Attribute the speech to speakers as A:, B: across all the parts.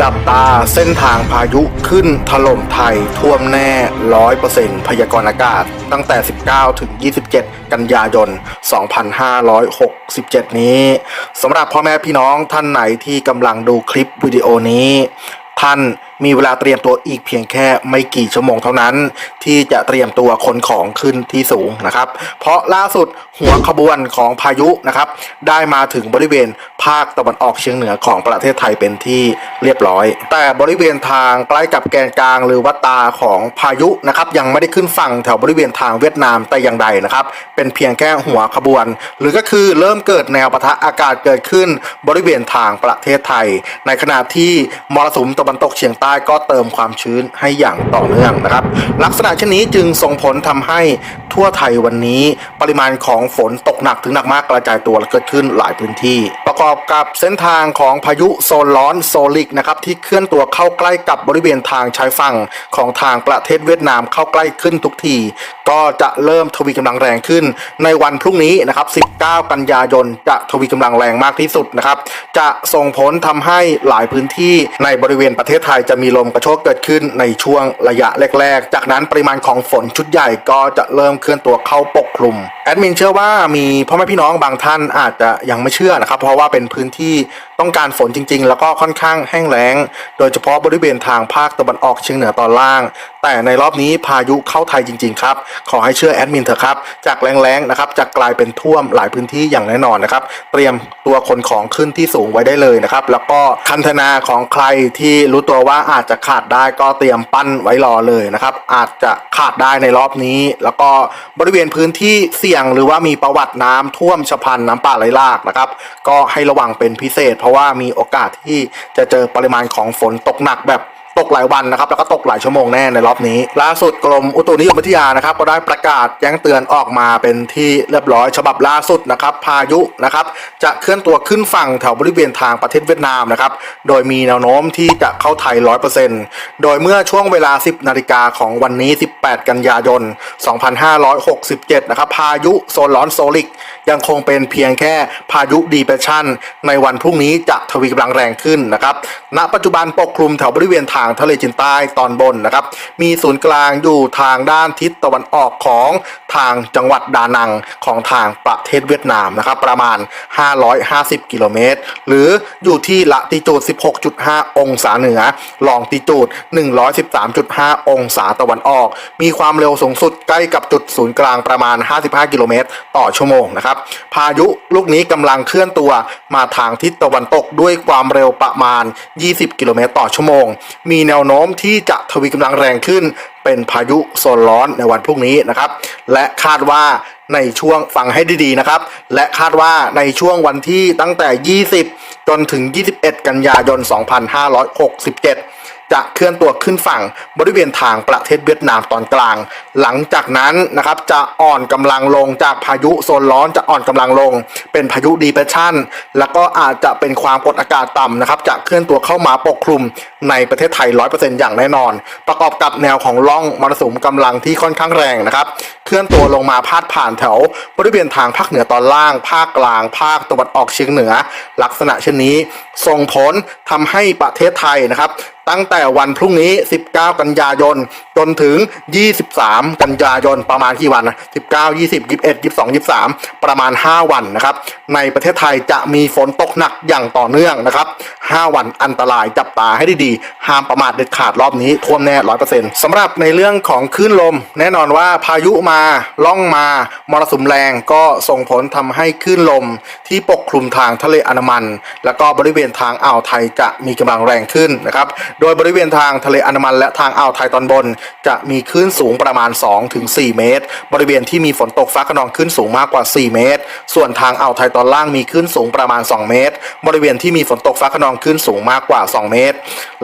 A: จับตาเส้นทางพายุขึ้นถล่มไทย ท่วมแน่ 100%พยากรณ์อากาศ ตั้งแต่ 19 ถึง 27 กันยายน 2567 นี้สำหรับพ่อแม่พี่น้องท่านไหนที่กำลังดูคลิปวิดีโอนี้ ท่าน มีเวลาเตรียมตัวอีกเพียงแค่ไม่กี่ชั่วโมงเท่านั้น ที่จะเตรียมตัวขนของขึ้นที่สูงนะครับ เพราะล่าสุดหัวขบวนของพายุนะครับได้มาถึงบริเวณภาคตะวันออกเฉียงเหนือของประเทศไทยเป็นที่เรียบร้อย แต่บริเวณทางใกล้กับแกนกลางหรือวัดตาของพายุนะครับยังไม่ได้ขึ้นฝั่งแถวบริเวณทางเวียดนามแต่อย่างใดนะครับ เป็นเพียงแค่หัวขบวน หรือก็คือเริ่มเกิดแนวปะทะอากาศเกิดขึ้นบริเวณทางประเทศไทย ในขณะที่มรสุมตะวันตกเฉียงใต้ก็เติมความชื้นให้อย่างต่อเนื่องนะครับ ลักษณะเช่นนี้จึงส่งผลทำให้ทั่วไทยวันนี้ ปริมาณของฝนตกหนักถึงหนักมากกระจายตัวและเกิดขึ้นหลายพื้นที่ ประกอบกับเส้นทางของพายุโซนร้อนโซลิกนะครับที่เคลื่อนตัวเข้าใกล้กับบริเวณทางชายฝั่งของทางประเทศเวียดนามเข้าใกล้ขึ้นทุกที ก็จะเริ่มทวีกำลังแรงขึ้น ในวันพรุ่งนี้นะครับ 19 กันยายนจะทวีกำลังแรงมากที่สุดนะครับ จะส่งผลทำให้หลายพื้นที่ในบริเวณประเทศไทยจะมีลมกระโชกเกิดขึ้นในช่วงระยะแรกๆ จากนั้นปริมาณของฝนชุดใหญ่ก็จะเริ่มเคลื่อนตัวเข้าปกคลุม แอดมินเชื่อว่ามีพ่อแม่พี่น้องบางท่านอาจจะยังไม่เชื่อนะครับ เพราะว่าเป็นพื้นที่ ต้องการฝนจริง ๆ แล้วก็ค่อนข้างแห้งแล้ง โดยเฉพาะบริเวณทางภาคตะวันออกเฉียงเหนือตอนล่าง แต่ในรอบนี้พายุเข้าไทยจริง ๆ ครับ ขอให้เชื่อแอดมินเถอะครับ จากแรงๆนะครับจะกลายเป็นท่วมหลายพื้นที่อย่างแน่นอนนะครับ เตรียมตัวขนของขึ้นที่สูงไว้ได้เลยนะครับ แล้วก็คันธนาของใครที่รู้ตัวว่าอาจจะขาดได้ก็เตรียมปั้นไว้รอเลยนะครับ อาจจะขาดได้ในรอบนี้ แล้วก็บริเวณพื้นที่เสี่ยงหรือว่ามีประวัติน้ำท่วมฉะพันน้ำป่าไหลหลากนะครับ ก็ให้ระวังเป็นพิเศษเพราะราะว่ามีโอกาสที่จะเจอปริมาณของฝนตกหนักแบบ ตกหลายวันนะครับแล้วก็ตกหลายชั่วโมงแน่ในรอบนี้ล่าสุดกรมอุตุนิยมวิทยานะครับก็ได้ประกาศแจ้งเตือนออกมาเป็นที่เรียบร้อย ฉบับล่าสุดนะครับพายุนะครับจะเคลื่อนตัวขึ้นฝั่งแถวบริเวณทางประเทศเวียดนามนะครับโดยมีแนวโน้มที่จะเข้าไทย 100%โดยเมื่อช่วงเวลา 10 นาฬิกาของวันนี้ 18 กันยายน 2567 นะครับพายุโซนร้อนโซลิกยังคงเป็นเพียงแค่พายุดีเปชันในวันพรุ่งนี้จะทวีกำลังแรงขึ้นนะครับณปัจจุบันปกคลุมแถวบริเวณทางทะเลจีนใต้ตอนบนนะครับ มีศูนย์กลางอยู่ทางด้านทิศตะวันออกของทางจังหวัดดานังของทางประเทศเวียดนามนะครับ ประมาณ 550 กิโลเมตร หรืออยู่ที่ละติจูด 16.5 องศาเหนือ ลองติจูด 113.5 องศาตะวันออก มีความเร็วสูงสุดใกล้กับจุดศูนย์กลางประมาณ 55 กิโลเมตร ต่อชั่วโมงนะครับ พายุลูกนี้กำลังเคลื่อนตัวมาทางทิศตะวันตกด้วยความเร็วประมาณ 20 กิโลเมตร ต่อชั่วโมง มีแนวโน้มที่จะทวีกำลังแรงขึ้น เป็นพายุโซนร้อนในวันพรุ่งนี้นะครับ และคาดว่าในช่วงฟังให้ดีๆนะครับ และคาดว่าในช่วงวันที่ตั้งแต่ 20 จนถึง 21 กันยายน 2567 จะเคลื่อนตัวขึ้นฝั่งบริเวณทางประเทศเวียดนามตอนกลาง หลังจากนั้นนะครับจะอ่อนกำลังลงจากพายุโซนร้อนจะอ่อนกำลังลง เป็นพายุดีเพรสชันแล้วก็อาจจะเป็นความกดอากาศต่ำนะครับจะเคลื่อนตัวเข้ามาปกคลุมในประเทศไทย 100%อย่างแน่นอน ประกอบกับแนวของล่องมรสุมกำลังที่ค่อนข้างแรงนะครับ เคลื่อนตัวลงมาพาดผ่านแถวบริเวณทางภาคเหนือตอนล่าง ภาคกลาง ภาคตะวันออกเฉียงเหนือ ลักษณะเช่นนี้ ส่งผลทำให้ประเทศไทยนะครับ ตั้งแต่วันพรุ่งนี้ 19 กันยายน จนถึง 23 กันยายน ประมาณกี่วันนะ19 20 21 22 23 ประมาณ 5 วันนะครับ ในประเทศไทยจะมีฝนตกหนักอย่างต่อเนื่องนะครับ 5 วันอันตรายจับตาให้ดีๆ ห้ามประมาทเด็ดขาดรอบนี้ท่วมแน่ 100%สำหรับในเรื่องของคลื่นลม แน่นอนว่าพายุมาล่องมามรสุมแรงก็ส่งผลทำให้คลื่นลมที่ปกคลุมทางทะเลอันมัน แล้วก็บริเวณทางอ่าวไทยจะมีกำลังแรงขึ้นนะครับ โดยบริเวณทางทะเลอันมัน และทางอ่าวไทยตอนบน จะมีคลื่นสูงประมาณ 2-4 เมตร บริเวณที่มีฝนตกฟ้าขนองคลื่นสูงมากกว่า 4 เมตร ส่วนทางอ่าวไทยตอนล่างมีคลื่นสูงประมาณ 2 เมตร บริเวณที่มีฝนตกฟ้าขนองคลื่นสูงมากกว่า 2 เมตร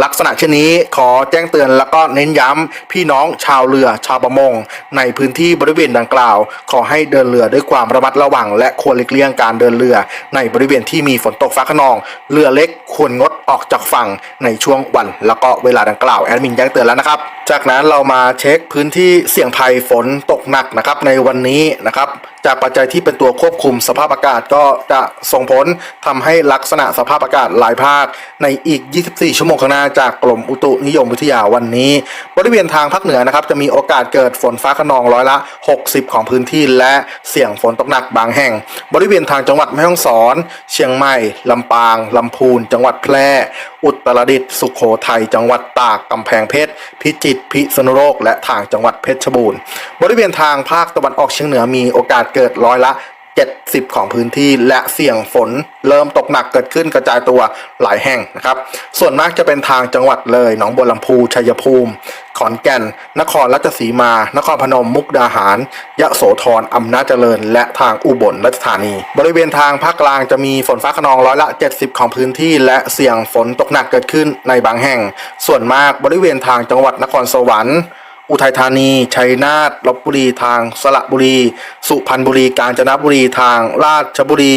A: ลักษณะเช่นนี้ขอแจ้งเตือนแล้วก็เน้นย้ำพี่น้องชาวเรือชาวประมง ในพื้นที่บบริเวณดังกล่าว ขอให้เดินเรือด้วยความระมัดระวัง และควรหลีกเลี่ยงการเดินเรือ ในบริเวณที่มีฝนตกฟ้าขนอง เรือเล็กควรงดออกจากฝั่งในช่วงวัน แล้วก็เวลาดังกล่าวแอดมินแจ้งเตือนแล้วนะครับ จากนั้นเรามาเช็คพื้นที่เสี่ยงภัยฝนตกหนักนะครับในวันนี้นะครับ จากปัจจัยที่เป็นตัวควบคุมสภาพอากาศก็จะส่งผลทำให้ลักษณะสภาพอากาศหลายภาค ในอีก 24 ชั่วโมงข้างหน้าจากกรมอุตุนิยมวิทยาวันนี้ บริเวณทางภาคเหนือนะครับจะมีโอกาสเกิดฝนฟ้าขนองร้อยละ 60 ของพื้นที่ และเสี่ยงฝนตกหนักบางแห่ง บริเวณทางจังหวัดแม่ฮ่องสอน เชียงใหม่ลำปางลำพูน จังหวัดแพร่ อุตรดิตถ์สุขโขทัยจังหวัดตากกำแพงเพชร พิจิตรพิษณุโลกและทางจังหวัดเพชรบูรณ์ บริเวณทางภาคตะวันออกเฉียงเหนือมีโอกาสเกิดร้อยละ 70 ของพื้นที่และเสี่ยงฝนเริ่มตกหนักเกิดขึ้นกระจายตัวหลายแห่งนะครับ ส่วนมากจะเป็นทางจังหวัดเลย หนองบัวลำพูชัยภูมิ ขอนแก่น นครราชสีมา นครพนม มุกดาหาร ยะโสธรอำนาจเจริญ และทางอุบลราชธานี บริเวณทางภาคกลางจะมีฝนฟ้าขนองร้อยละ 70 ของพื้นที่ และเสี่ยงฝนตกหนักเกิดขึ้นในบางแห่ง ส่วนมากบริเวณทางจังหวัดนครสวรรค์ อุทัยธานี ชัยนาทลบบุรีทางสระบุรี สุพรรณบุรี กาญจนบุรีทาง ราชบุรี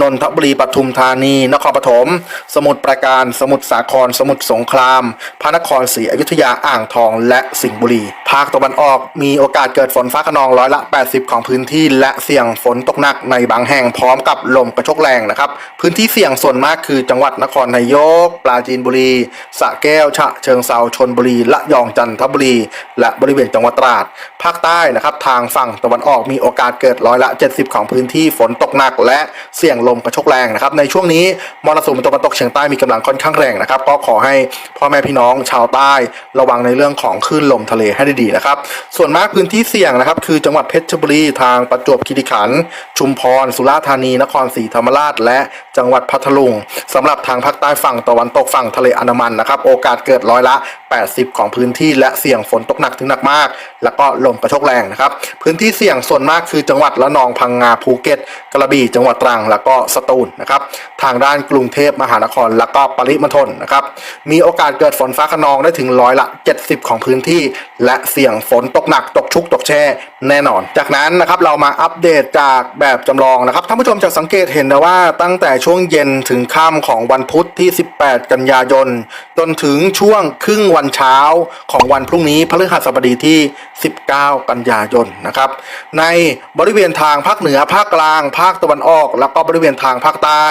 A: นนทบุรีปทุมธานี นครปฐม สมุทรปราการ สมุทรสาคร สมุทรสงคราม พระนครศรีอยุธยา อ่างทอง และสิงห์บุรี ภาคตะวันออก มีโอกาสเกิดฝนฟ้าขนองร้อยละ 80 ของพื้นที่ และเสี่ยงฝนตกหนักในบางแห่งพร้อมกับลมกระโชกแรงนะครับ พื้นที่เสี่ยงส่วนมากคือจังหวัดนครนายก ปราจีนบุรี สระแก้ว ฉะเชิงเซา ชนบุรี ละยอง จันทบุรีและบริเวณจังหวัดตราด ภาคใต้นะครับทางฝั่งตะวันออกมีโอกาสเกิดร้อยละ 70 ของพื้นที่ฝนตกหนัก และเสี่ยงลมกระโชกแรงนะครับในช่วงนี้มรสุมตะวันตกเฉียงใต้มีกำลังค่อนข้างแรงนะครับก็ขอให้พ่อแม่พี่น้องชาวใต้ ระวังในเรื่องของคลื่นลมทะเลให้ดีๆนะครับส่วนมากพื้นที่เสี่ยงนะครับคือจังหวัดเพชรบุรีทางประจวบคีรีขันธ์ชุมพร สุราษฎร์ธานี นครศรีธรรมราช และจังหวัดพัทลุงสำหรับทางภาคใต้ฝั่งตะวันตกฝั่งทะเลอันดามันนะครับโอกาสเกิดร้อยละ 80 ของพื้นที่และเสี่ยงฝนตกหนักถึงหนักมาก แล้วก็ลมกระโชกแรงนะครับ พื้นที่เสี่ยงส่วนมากคือจังหวัดละนองพังงาภูเก็ต กระบี่จังหวัดตรังแล้วก็สตูลนะครับทางด้านกรุงเทพมหานคร แล้วก็ปริมณฑลนะครับมีโอกาสเกิดฝนฟ้าขนองได้ถึงร้อยละ 70 ของพื้นที่ และเสี่ยงฝนตกหนักตกชุกตกแช่แน่นอน จากนั้นนะครับเรามาอัปเดตจากแบบจำลองนะครับท่านผู้ชมจะสังเกตเห็นนะว่าตั้งแต่ช่วงเย็นถึงค่ำของวันพุธที่ 18 กันยายน จนถึงช่วงครึ่งวันเช้าของวันพรุ่งนี้พฤหัสบดีที่ 19 กันยายนนะครับ ในบริเวณทางภาคเหนือภาคกลาง ภาคตะวันออก แล้วก็บริเวณทางภาคใต้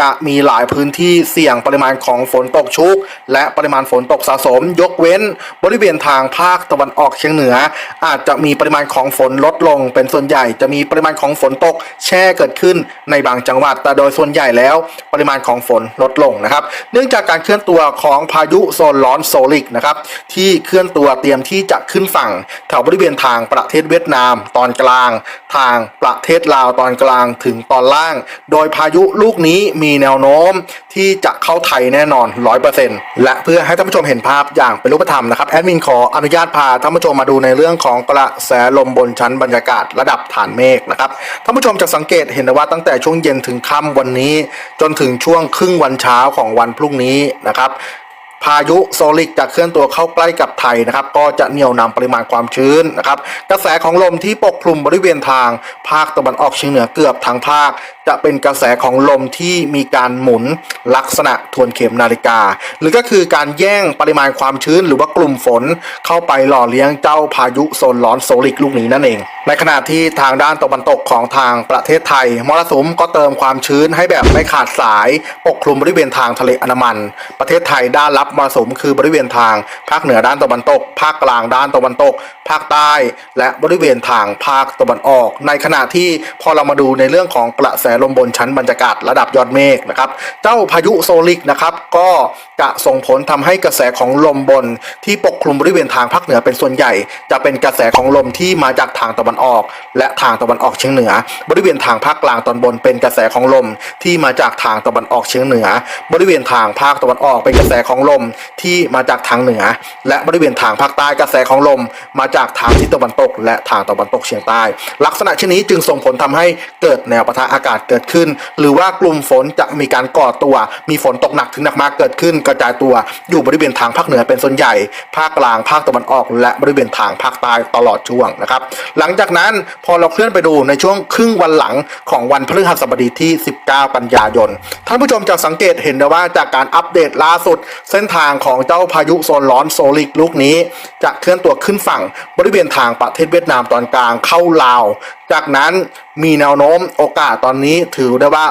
A: จะมีหลายพื้นที่เสี่ยงปริมาณของฝนตกชุก และปริมาณฝนตกสะสม ยกเว้น บริเวณทางภาคตะวันออกเฉียงเหนือ อาจจะมีปริมาณของฝนลดลง เป็นส่วนใหญ่จะมีปริมาณของฝนตกแช่เกิดขึ้นในบางจังหวัด แต่โดยส่วนใหญ่แล้ว ปริมาณของฝนลดลงนะครับ เนื่องจากการเคลื่อนตัวของพายุโซนร้อนโซลิกนะครับที่เคลื่อนตัวเตรียมที่จะขึ้นฝั่งแถวบริเวณทางประเทศเวียดนาม ตอนกลาง ทางประเทศลาวตอนกลางถึงตอนล่าง โดยพายุลูกนี้มีมีแนวโน้มที่จะเข้าไทยแน่นอน 100%และเพื่อให้ท่านผู้ชมเห็นภาพอย่างเป็นรูปธรรมนะครับแอดมินขออนุญาตพาท่านผู้ชมมาดูในเรื่องของกระแสลมบนชั้นบรรยากาศระดับฐานเมฆนะครับท่านผู้ชมจะสังเกตเห็นว่าตั้งแต่ช่วงเย็นถึงค่ำวันนี้ จนถึงช่วงครึ่งวันเช้าของวันพรุ่งนี้นะครับพายุโซลิกจะเคลื่อนตัวเข้าใกล้กับไทยนะครับ ก็จะเหนี่ยวนำปริมาณความชื้นนะครับ กระแสของลมที่ปกคลุมบริเวณทางภาคตะวันออกเฉียงเหนือเกือบทั้งภาค จะเป็นกระแสของลมที่มีการหมุนลักษณะทวนเข็มนาฬิกา หรือก็คือการแย่งปริมาณความชื้นหรือว่ากลุ่มฝนเข้าไปหล่อเลี้ยงเจ้าพายุโซนร้อนโซลิกลูกนี้นั่นเอง ในขณะที่ทางด้านตะวันตกของทางประเทศไทยมรสุมก็เติมความชื้นให้แบบไม่ขาดสายปกคลุมบริเวณทางทะเลอันมัน ประเทศไทยด้านรับมรสุมคือบริเวณทางภาคเหนือด้านตะวันตก ภาคกลางด้านตะวันตก ภาคใต้ และบริเวณทางภาคตะวันออก ในขณะที่พอเรามาดูในเรื่องของกระแสลมบนชั้นบรรยากาศระดับยอดเมฆนะครับ เจ้าพายุโซลิกนะครับก็จะส่งผลทำให้กระแสของลมบนที่ปกคลุมบริเวณทางภาคเหนือเป็นส่วนใหญ่ จะเป็นกระแสของลมที่มาจากทางตะวันออก และทางตะวันออกเฉียงเหนือ บริเวณทางภาคกลางตอนบนเป็นกระแสของลมที่มาจากทางตะวันออกเฉียงเหนือ บริเวณทางภาคตะวันออกเป็นกระแสของลมที่มาจากทางเหนือ และบริเวณทางภาคใต้กระแสของลม มาจากทางทิศตะวันตก และทางตะวันตกเฉียงใต้ ลักษณะเช่นนี้จึงส่งผลทำให้เกิดแนวปะทะอากาศเกิดขึ้น หรือว่ากลุ่มฝนจะมีการก่อตัว มีฝนตกหนักถึงหนักมากเกิดขึ้น กระจายตัวอยู่บริเวณทางภาคเหนือเป็นส่วนใหญ่ ภาคกลางภาคตะวันออก และบริเวณทางภาคใต้ตลอดช่วงนะครับ หลังจากนั้นพอเราเคลื่อนไปดูในช่วงครึ่งวันหลังของวันพฤหัสบดีที่ 19 กันยายน ท่านผู้ชมจะสังเกตเห็นได้ว่าจากการอัปเดตล่าสุด เส้นทางของเจ้าพายุโซนร้อนโซลิกลูกนี้ จะเคลื่อนตัวขึ้นฝั่งบริเวณทางประเทศเวียดนามตอนกลางเข้าลาวจากนั้นมีแนวโน้มโอกาสตอนนี้ถือได้ว่า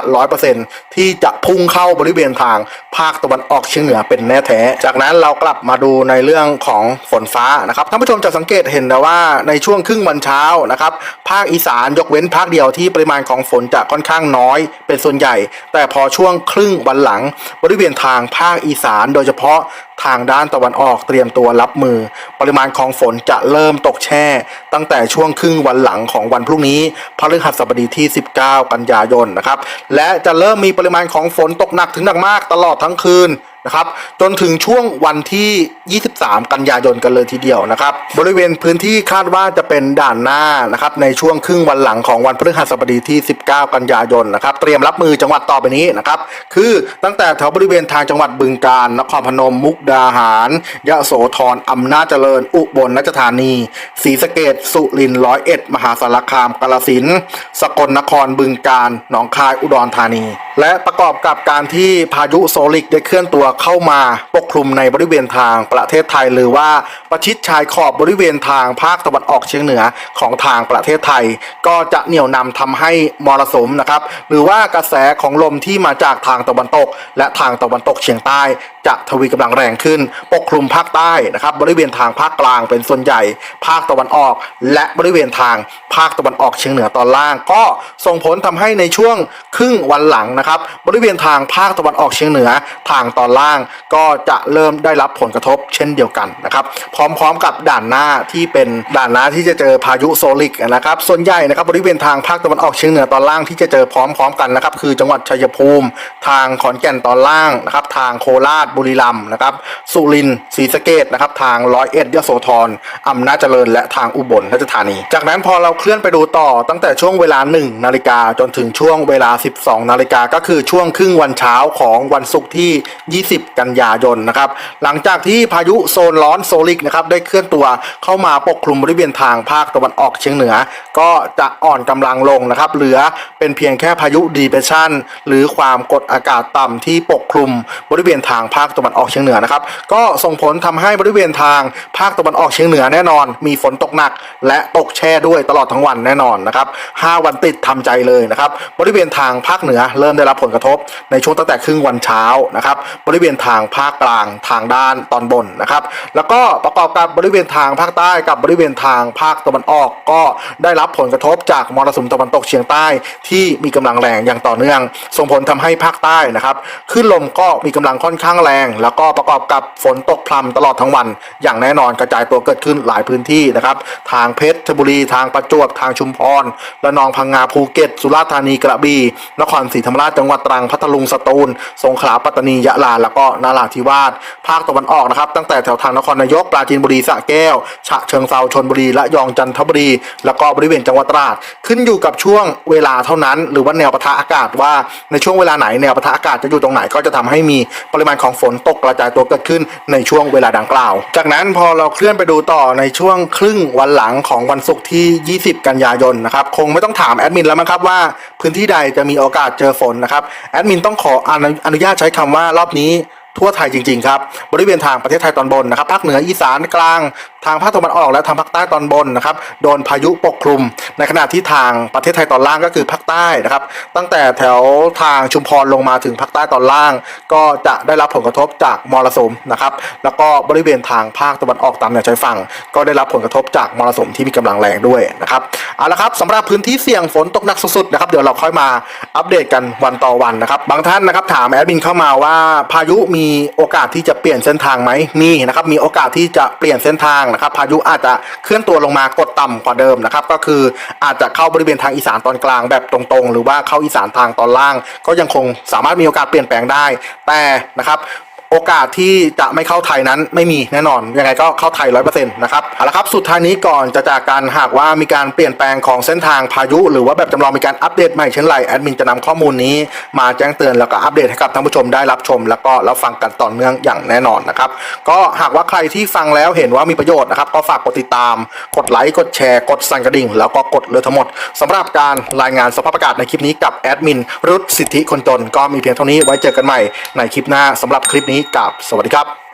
A: 100%ที่จะพุ่งเข้าบริเวณทางภาคตะวันออกเฉียงเหนือเป็นแน่แท้ จากนั้นเรากลับมาดูในเรื่องของฝนฟ้านะครับท่านผู้ชมจะสังเกตเห็นนะว่าในช่วงครึ่งวันเช้านะครับภาคอีสานยกเว้นภาคเดียวที่ปริมาณของฝนจะค่อนข้างน้อยเป็นส่วนใหญ่ แต่พอช่วงครึ่งวันหลัง บริเวณทางภาคอีสานโดยเฉพาะทางด้านตะวันออกเตรียมตัวรับมือ ปริมาณของฝนจะเริ่มตกแช่ ตั้งแต่ช่วงครึ่งวันหลังของวันพรุ่งนี้พฤหัสบดีที่ 19 กันยายนนะครับ และจะเริ่มมีปริมาณของฝนตกหนักถึงหนักมากตลอดทั้งคืน นะครับ จนถึงช่วงวันที่ 23 กันยายนกันเลยทีเดียวนะครับ บริเวณพื้นที่คาดว่าจะเป็นด่านหน้านะครับ ในช่วงครึ่งวันหลังของวันพฤหัสบดีที่ 19 กันยายนนะครับ เตรียมรับมือจังหวัดต่อไปนี้นะครับ คือตั้งแต่แถวบริเวณทางจังหวัดบึงกาฬนครพนมมุกดาหาร ยะโสธรอำนาจเจริญ อุบลราชธานีศรีสะเกดสุรินทร์ร้อยเอ็ดมหาสารคามกาฬสินสกลนครบึงกาฬหนองคายอุดรธานี และประกอบกับการที่พายุโซลิกได้เคลื่อนตัวเข้ามาปกคลุมในบริเวณทางประเทศไทย หรือว่าประชิดชายขอบบริเวณทางภาคตะวันออกเฉียงเหนือของทางประเทศไทย ก็จะเหนี่ยวนำทำให้มรสุมนะครับ หรือว่ากระแสของลมที่มาจากทางตะวันตก และทางตะวันตกเฉียงใต้ จะทวีกำลังแรงขึ้น ปกคลุมภาคใต้นะครับ บริเวณทางภาคกลางเป็นส่วนใหญ่ ภาคตะวันออก และบริเวณทางภาคตะวันออกเฉียงเหนือตอนล่าง ก็ส่งผลทำให้ในช่วงครึ่งวันหลังนะครับ บริเวณทางภาคตะวันออกเฉียงเหนือทางตอนล่างก็จะเริ่มได้รับผลกระทบเช่นเดียวกันนะครับพร้อมๆกับด่านหน้าที่เป็นด่านหน้าที่จะเจอพายุโซลิกนะครับส่วนใหญ่นะครับบริเวณทางภาคตะวันออกเฉียงเหนือตอนล่างที่จะเจอพร้อมๆกันนะครับคือจังหวัดชัยภูมิ ทางขอนแก่นตอนล่างนะครับทางโคราชบุรีรัมย์นะครับสุรินทร์ศรีสะเกดนะครับทางร้อยเอ็ดยโสธรอำนาจเจริญ และทางอุบลราชธานี จากนั้นพอเราเคลื่อนไปดูต่อตั้งแต่ช่วงเวลา 1 นาฬิกาจนถึงช่วงเวลา 12 นาฬิกาก็คือช่วงครึ่งวันเช้าของวันศุกร์ที่20กันยายนนะครับหลังจากที่พายุโซนร้อนโซลิกนะครับได้เคลื่อนตัวเข้ามาปกคลุมบริเวณทางภาคตะวันออกเฉียงเหนือ ก็จะอ่อนกำลังลงนะครับเหลือเป็นเพียงแค่พายุดีเพรสชันหรือความกดอากาศต่ำที่ปกคลุมบริเวณทางภาคตะวันออกเฉียงเหนือนะครับก็ส่งผลทำให้บริเวณทางภาคตะวันออกเฉียงเหนือแน่นอน มีฝนตกหนัก และตกแช่ด้วยตลอดทั้งวันแน่นอนนะครับ5วันติดทำใจเลยนะครับบริเวณทางภาคเหนือเริ่มได้รับผลกระทบในช่วงตั้งแต่ครึ่งวันเช้านะครับบริเวณทางภาคกลางทางด้านตอนบนนะครับ แล้วก็ประกอบกับบริเวณทางภาคใต้กับบริเวณทางภาคตะวันออก ก็ได้รับผลกระทบจากมรสุมตะวันตกเฉียงใต้ที่มีกำลังแรงอย่างต่อเนื่อง ส่งผลทำให้ภาคใต้นะครับขึ้นลมก็มีกำลังค่อนข้างแรง แล้วก็ประกอบกับฝนตกพรำตลอดทั้งวัน อย่างแน่นอนกระจายตัวเกิดขึ้นหลายพื้นที่นะครับทางเพชรบุรีทางประจวบทางชุมพรระนองพังงาภูเก็ต สุราษฎร์ธานีกระบี่นครศรีธรรมราชจังหวัดตรังพัทลุงสตูล สงขลาปัตตานียะลาแล้วก็นาราธิวาสภาคตะวันออกนะครับ ตั้งแต่แถวทางนครนายกปราจีนบุรีสระแก้ว ฉะเชิงเซาชนบุรีและยองจันทบุรี แล้วก็บริเวณจังหวัดตราด ขึ้นอยู่กับช่วงเวลาเท่านั้น หรือว่าแนวปะทะอากาศว่าในช่วงเวลาไหนแนวปะทะอากาศจะอยู่ตรงไหนก็จะทำให้มีปริมาณของฝนตกกระจายตัวเกิดขึ้นในช่วงเวลาดังกล่าว จากนั้นพอเราเคลื่อนไปดูต่อในช่วงครึ่งวันหลังของวันศุกร์ที่ 20 กันยายนนะครับคงไม่ต้องถามแอดมินแล้วมั้งครับว่า พื้นที่ใดจะมีโอกาสเจอฝนนะครับแอดมินต้องขออนุญาตใช้คำว่ารอบนี้ทั่วไทยจริงๆครับ บริเวณทางประเทศไทยตอนบนนะครับภาคเหนืออีสานกลาง ทางภาคตะวันออกและทางภาคใต้ตอนบนนะครับโดนพายุปกคลุม ในขณะที่ทางประเทศไทยตอนล่างก็คือภาคใต้นะครับ ตั้งแต่แถวทางชุมพรลงมาถึงภาคใต้ตอนล่าง ก็จะได้รับผลกระทบจากมรสุมนะครับ แล้วก็บริเวณทางภาคตะวันออกตามแนวชายฝั่ง ก็ได้รับผลกระทบจากมรสุมที่มีกำลังแรงด้วยนะครับเอาละครับสำหรับพื้นที่เสี่ยงฝนตกหนักสุดๆนะครับเดี๋ยวเราค่อยมาอัปเดตกันวันต่อวันนะครับบางท่านนะครับถามแอดมินเข้ามาว่าพายุมีโอกาสที่จะเปลี่ยนเส้นทางไหมมีนะครับมีโอกาสที่จะเปลี่ยนเส้นทางนะครับพายุอาจจะเคลื่อนตัวลงมากดต่ำกว่าเดิมนะครับก็คืออาจจะเข้าบริเวณทางอีสานตอนกลางแบบตรงๆ หรือว่าเข้าอีสานทางตอนล่าง ก็ยังคงสามารถมีโอกาสเปลี่ยนแปลงได้แต่นะครับ โอกาสที่จะไม่เข้าไทยนั้นไม่มีแน่นอน ยังไงก็เข้าไทยร้อยเปอร์เซ็นต์นะครับเอาละครับสุดท้ายนี้ก่อนจะจากการหากว่ามีการเปลี่ยนแปลงของเส้นทางพายุ หรือว่าแบบจำลองมีการอัปเดตใหม่เช่นไรแอดมินจะนำข้อมูลนี้มาแจ้งเตือนแล้วก็อัปเดตให้กับท่านผู้ชมได้รับชม แล้วก็รับฟังกันต่อเนื่องอย่างแน่นอนนะครับก็หากว่าใครที่ฟังแล้วเห็นว่ามีประโยชน์นะครับก็ฝากกดติดตาม กดไลค์กดแชร์กดสั่นกระดิ่ง แล้วก็กดเลยทั้งหมดสำหรับการรายงานสภาพอากาศในคลิปนี้กับแอดมินรุตสิทธิคนจนก็มีเพียงเท่านี้ไว้เจอกันใหม่ในคลิปหน้าสำหรับคลิปนี้กับสวัสดีครับ